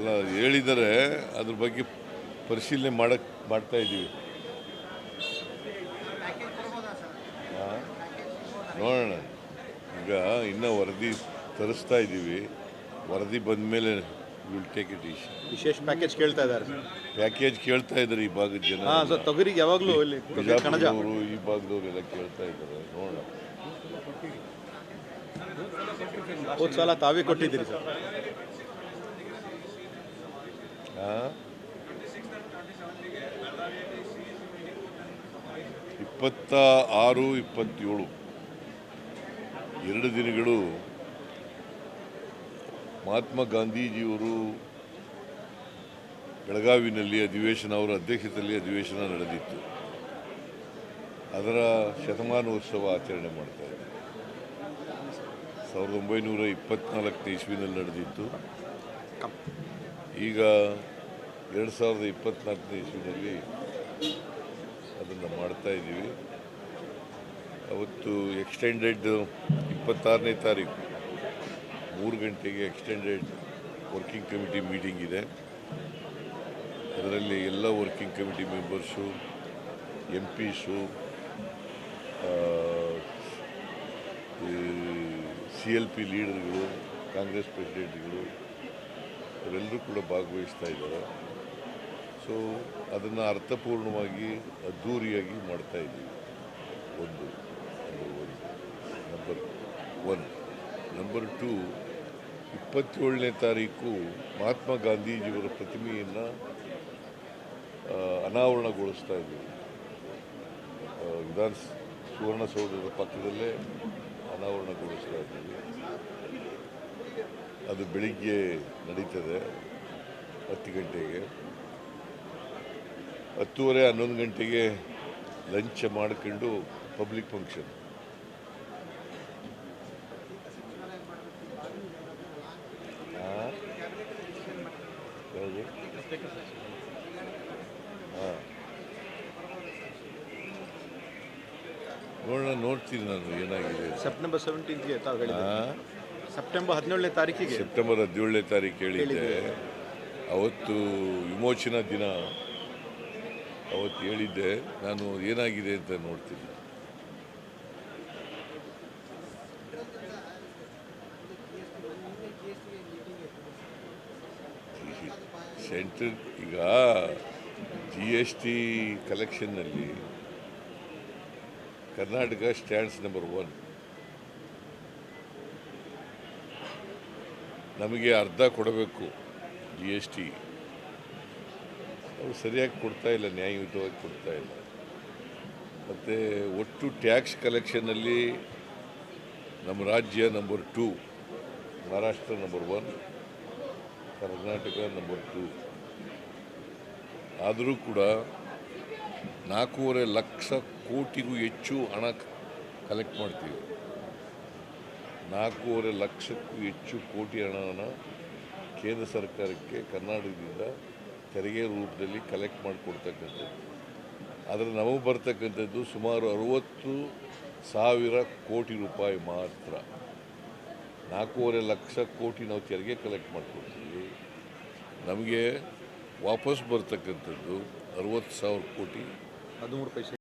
ಅಲ್ಲ ಹೇಳಿದರೆ ಅದ್ರ ಬಗ್ಗೆ ಪರಿಶೀಲನೆ ಮಾಡಕ್ ಮಾಡ್ತಾ ಇದ್ದೀವಿ? ನೋಡೋಣ. ಈಗ ಇನ್ನೂ ವರದಿ ತರಿಸ್ತಾ ಇದ್ದೀವಿ. ವರದಿ ಬಂದ ಮೇಲೆ ವಿಲ್ ಟೇಕ್ ಇಟ್ ಇಶ್ ವಿಶೇಷ ಪ್ಯಾಕೇಜ್ ಕೇಳ್ತಾ ಇದ್ದಾರೆ. ಪ್ಯಾಕೇಜ್ ಕೇಳ್ತಾ ಇದ್ದಾರೆ ಈ ಭಾಗದ ಜನ. ಹಾಂ ಸರ್ ತೊಗರಿಗೆ ಯಾವಾಗಲೂ ಇಲ್ಲಿ ಬಿಜಾಪುರದವರು ಈ ಭಾಗದವರೆಲ್ಲ ಕೇಳ್ತಾ ಇದ್ದಾರೆ. ನೋಡೋಣ. ಹೋದ ಸಲ ತಾವೇ ಕೊಟ್ಟಿದ್ದೀರಿ ಸರ್? ಇಪ್ಪತ್ತ ಆರು ಇಪ್ಪತ್ತೇಳು. ಎರಡು ದಿನಗಳು ಮಹಾತ್ಮ ಗಾಂಧೀಜಿಯವರು ಬೆಳಗಾವಿನಲ್ಲಿ ಅಧಿವೇಶನ, ಅವರ ಅಧ್ಯಕ್ಷತೆಯಲ್ಲಿ ಅಧಿವೇಶನ ನಡೆದಿತ್ತು. ಅದರ ಶತಮಾನೋತ್ಸವ ಆಚರಣೆ ಮಾಡ್ತಾ ಇದ್ದೆ. ಸಾವಿರದ ಒಂಬೈನೂರ ಇಪ್ಪತ್ನಾಲ್ಕನೇ ಇಸ್ವಿನಲ್ಲಿ ನಡೆದಿತ್ತು. ಈಗ ಎರಡು ಸಾವಿರದ ಇಪ್ಪತ್ತ್ನಾಲ್ಕನೇ ಇಸ್ವಿನಲ್ಲಿ ಅದನ್ನು ಮಾಡ್ತಾ ಇದ್ದೀವಿ. ಅವತ್ತು ಎಕ್ಸ್ಟೆಂಡೆಡ್ ಇಪ್ಪತ್ತಾರನೇ ತಾರೀಕು. ಮೂರು ಗಂಟೆಗೆ ಎಕ್ಸ್ಟೆಂಡೆಡ್ ವರ್ಕಿಂಗ್ ಕಮಿಟಿ ಮೀಟಿಂಗ್ ಇದೆ. ಅದರಲ್ಲಿ ಎಲ್ಲ working committee members M Ps C L P ಲೀಡರ್ಗಳು Congress ಪ್ರೆಸಿಡೆಂಟ್ಗಳು ಅವರೆಲ್ಲರೂ ಕೂಡ ಭಾಗವಹಿಸ್ತಾ ಇದ್ದಾರೆ. ಸೊ ಅದನ್ನು ಅರ್ಥಪೂರ್ಣವಾಗಿ, ಅದ್ಧೂರಿಯಾಗಿ ಮಾಡ್ತಾ ಇದ್ದೀವಿ. ಒಂದು ನಂಬರ್ ಒನ್ ನಂಬರ್ ಟು ಇಪ್ಪತ್ತೇಳನೇ ತಾರೀಕು ಮಹಾತ್ಮ ಗಾಂಧೀಜಿಯವರ ಪ್ರತಿಮೆಯನ್ನು ಅನಾವರಣಗೊಳಿಸ್ತಾ ಇದ್ದೀವಿ. ವಿಧಾನ ಸುವರ್ಣಸೌಧದ ಪಕ್ಕದಲ್ಲೇ ಅನಾವರಣಗೊಳಿಸ್ತಾ ಇದ್ದೀವಿ. ಅದು ಬೆಳಿಗ್ಗೆ ನಡೀತದೆ ಹತ್ತು ಗಂಟೆಗೆ. ಹತ್ತುವರೆ ಹನ್ನೊಂದು ಗಂಟೆಗೆ ಲಂಚ್ ಮಾಡ್ಕೊಂಡು ಪಬ್ಲಿಕ್ ಫಂಕ್ಷನ್. ಹಾಂ ನೋಡೋಣ ನೋಡ್ತೀನಿ ನಾನು ಏನಾಗಿದೆ. ಸೆಪ್ಟೆಂಬರ್ ಸೆವೆಂಟೀನ್ತ್ಗೆ ತಾವು? ಸೆಪ್ಟೆಂಬರ್ ಹದಿನೇಳನೇ ತಾರೀಕಿಗೆ. ಸೆಪ್ಟೆಂಬರ್ ಹದಿನೇಳನೇ ತಾರೀಕು ಹೇಳಿದ್ದೆ ಅವತ್ತು ವಿಮೋಚನಾ ದಿನ. ಅವತ್ತು ಹೇಳಿದ್ದೆ ನಾನು ಏನಾಗಿದೆ ಅಂತ ನೋಡ್ತೀನಿ. ಸೆಂಟ್ರಲ್ ಈಗ ಜಿ ಎಸ್ ಟಿ ಕಲೆಕ್ಷನ್ನಲ್ಲಿ ಕರ್ನಾಟಕ ಸ್ಟ್ಯಾಂಡ್ಸ್ ನಂಬರ್ ಒನ್ ನಮಗೆ ಅರ್ಧ ಕೊಡಬೇಕು ಜಿ ಎಸ್ ಟಿ ಅವ್ರು ಸರಿಯಾಗಿ ಕೊಡ್ತಾ ಇಲ್ಲ ನ್ಯಾಯಯುತವಾಗಿ ಕೊಡ್ತಾ ಇಲ್ಲ. ಮತ್ತು ಒಟ್ಟು ಟ್ಯಾಕ್ಸ್ ಕಲೆಕ್ಷನ್ನಲ್ಲಿ ನಮ್ಮ ರಾಜ್ಯ number two Maharashtra number one Karnataka number two ಆದರೂ ಕೂಡ ನಾಲ್ಕೂವರೆ ಲಕ್ಷ ಕೋಟಿಗೂ ಹೆಚ್ಚು ಹಣ ಕಲೆಕ್ಟ್ ಮಾಡ್ತೀವಿ. ನಾಲ್ಕೂವರೆ ಲಕ್ಷಕ್ಕೂ ಹೆಚ್ಚು ಕೋಟಿ ಹಣವನ್ನು ಕೇಂದ್ರ ಸರ್ಕಾರಕ್ಕೆ ಕರ್ನಾಟಕದಿಂದ ತೆರಿಗೆ ರೂಪದಲ್ಲಿ ಕಲೆಕ್ಟ್ ಮಾಡಿಕೊಡ್ತಕ್ಕಂಥದ್ದು. ಆದರೆ ನಮಗೆ ಬರ್ತಕ್ಕಂಥದ್ದು ಸುಮಾರು ಅರುವತ್ತು ಸಾವಿರ ಕೋಟಿ ರೂಪಾಯಿ ಮಾತ್ರ. ನಾಲ್ಕೂವರೆ ಲಕ್ಷ ಕೋಟಿ ನಾವು ತೆರಿಗೆ ಕಲೆಕ್ಟ್ ಮಾಡಿಕೊಡ್ತೀವಿ. ನಮಗೆ ವಾಪಸ್ ಬರ್ತಕ್ಕಂಥದ್ದು ಅರುವತ್ತು ಸಾವಿರ ಕೋಟಿ. ಹದಿಮೂರು ಪೈಸೆ.